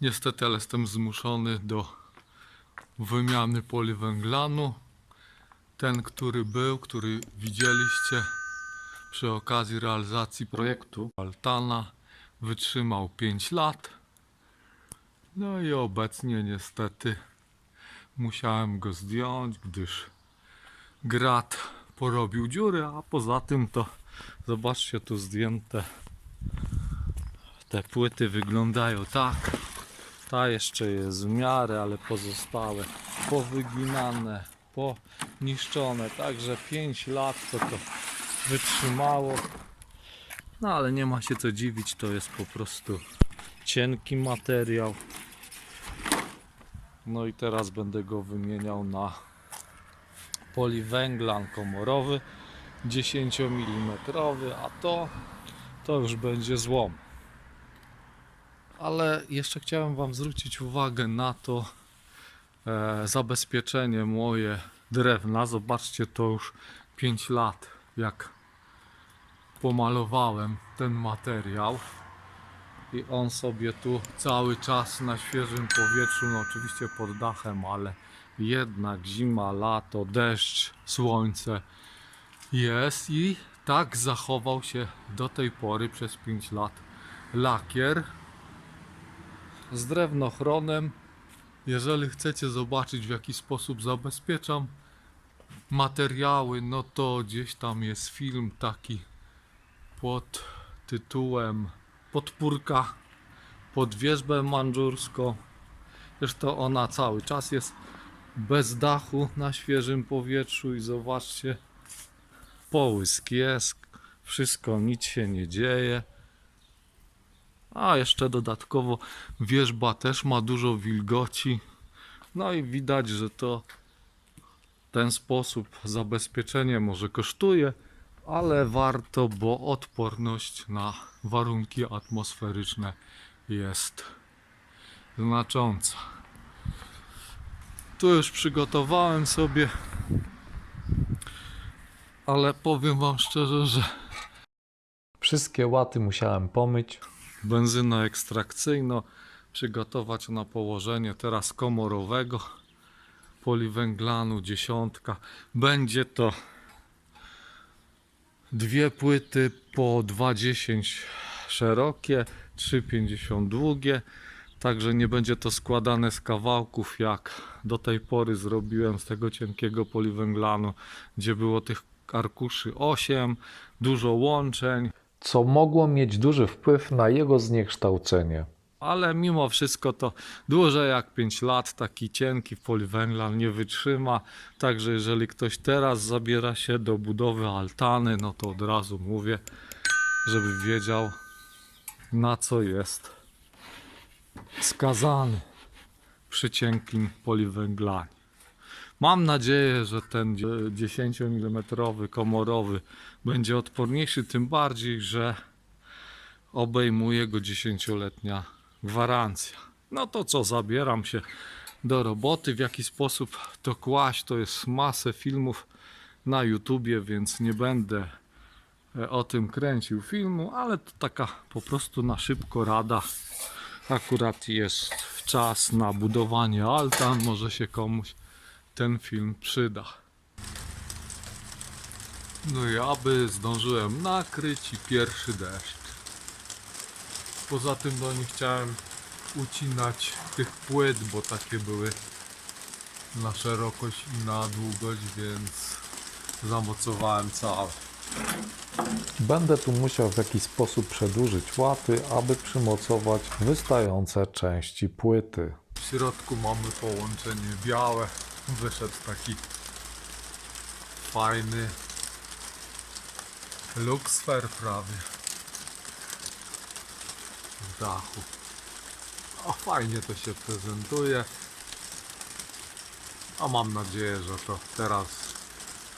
Niestety, ale jestem zmuszony do wymiany poliwęglanu. Ten, który był, który widzieliście przy okazji realizacji projektu Altana, wytrzymał 5 lat. No i obecnie niestety musiałem go zdjąć, gdyż grat porobił dziury, a poza tym to zobaczcie tu zdjęte te płyty wyglądają tak. Ta jeszcze jest w miarę, ale pozostałe powyginane, poniszczone. Także 5 lat to to wytrzymało. No ale nie ma się co dziwić, to jest po prostu cienki materiał. No i teraz będę go wymieniał na poliwęglan komorowy 10 mm, a to to już będzie złom. Ale jeszcze chciałem Wam zwrócić uwagę na to e, zabezpieczenie moje drewna. Zobaczcie, to już 5 lat, jak pomalowałem ten materiał. I on sobie tu cały czas na świeżym powietrzu, no oczywiście pod dachem, ale jednak zima, lato, deszcz, słońce jest i tak zachował się do tej pory przez 5 lat lakier z drewnochronem. Jeżeli chcecie zobaczyć w jaki sposób zabezpieczam materiały, no to gdzieś tam jest film taki pod tytułem Podpórka pod wierzbę mandżurską. Zresztą ona cały czas jest bez dachu na świeżym powietrzu i zobaczcie połysk jest, wszystko, nic się nie dzieje. A jeszcze dodatkowo wierzba też ma dużo wilgoci. No i widać, że to ten sposób zabezpieczenie może kosztuje, ale warto, bo odporność na warunki atmosferyczne jest znacząca. Tu już przygotowałem sobie, ale powiem Wam szczerze, że Wszystkie łaty musiałem pomyć. benzynę ekstrakcyjną, przygotować na położenie teraz komorowego poliwęglanu dziesiątka. Będzie to dwie płyty po 2,10 szerokie, 3,50 długie. Także nie będzie to składane z kawałków, jak do tej pory zrobiłem z tego cienkiego poliwęglanu, gdzie było tych arkuszy 8, dużo łączeń, co mogło mieć duży wpływ na jego zniekształcenie. ale mimo wszystko to dłużej jak 5 lat taki cienki poliwęglan nie wytrzyma. Także jeżeli ktoś teraz zabiera się do budowy altany, no to od razu mówię, żeby wiedział na co jest skazany przy cienkim poliwęglanie. Mam nadzieję, że ten 10 mm komorowy będzie odporniejszy, tym bardziej, że obejmuje go 10-letnia gwarancja. No to co, zabieram się do roboty. W jaki sposób to kłaść, to jest masę filmów na YouTubie, więc nie będę e, o tym kręcił filmu, ale to taka po prostu na szybko rada. Akurat jest czas na budowanie altan, może się komuś ten film przyda. No i aby zdążyłem nakryć i pierwszy deszcz. Poza tym no nie chciałem ucinać tych płyt, bo takie były na szerokość i na długość, więc zamocowałem całe. Będę tu musiał w jakiś sposób przedłużyć łaty, aby przymocować wystające części płyty. W środku mamy połączenie białe. Wyszedł taki fajny luksfer prawie w dachu. O, fajnie to się prezentuje. A mam nadzieję, że to teraz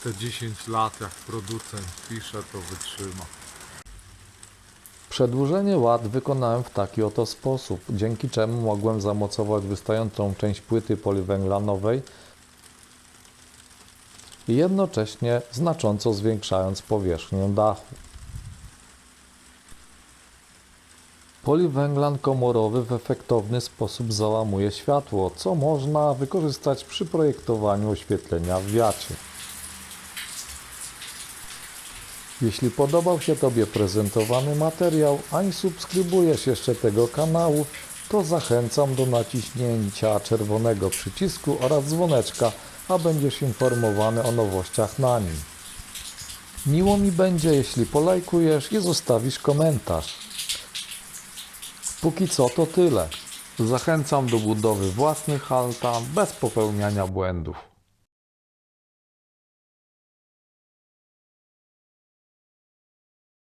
te 10 lat jak producent pisze to wytrzyma. Przedłużenie łat wykonałem w taki oto sposób, dzięki czemu mogłem zamocować wystającą część płyty poliwęglanowej jednocześnie znacząco zwiększając powierzchnię dachu. Poliwęglan komorowy w efektowny sposób załamuje światło, co można wykorzystać przy projektowaniu oświetlenia w wiacie. Jeśli podobał się Tobie prezentowany materiał, a nie subskrybujesz jeszcze tego kanału, to zachęcam do naciśnięcia czerwonego przycisku oraz dzwoneczka, a będziesz informowany o nowościach na nim. Miło mi będzie, jeśli polajkujesz i zostawisz komentarz. Póki co to tyle. Zachęcam do budowy własnych altan bez popełniania błędów.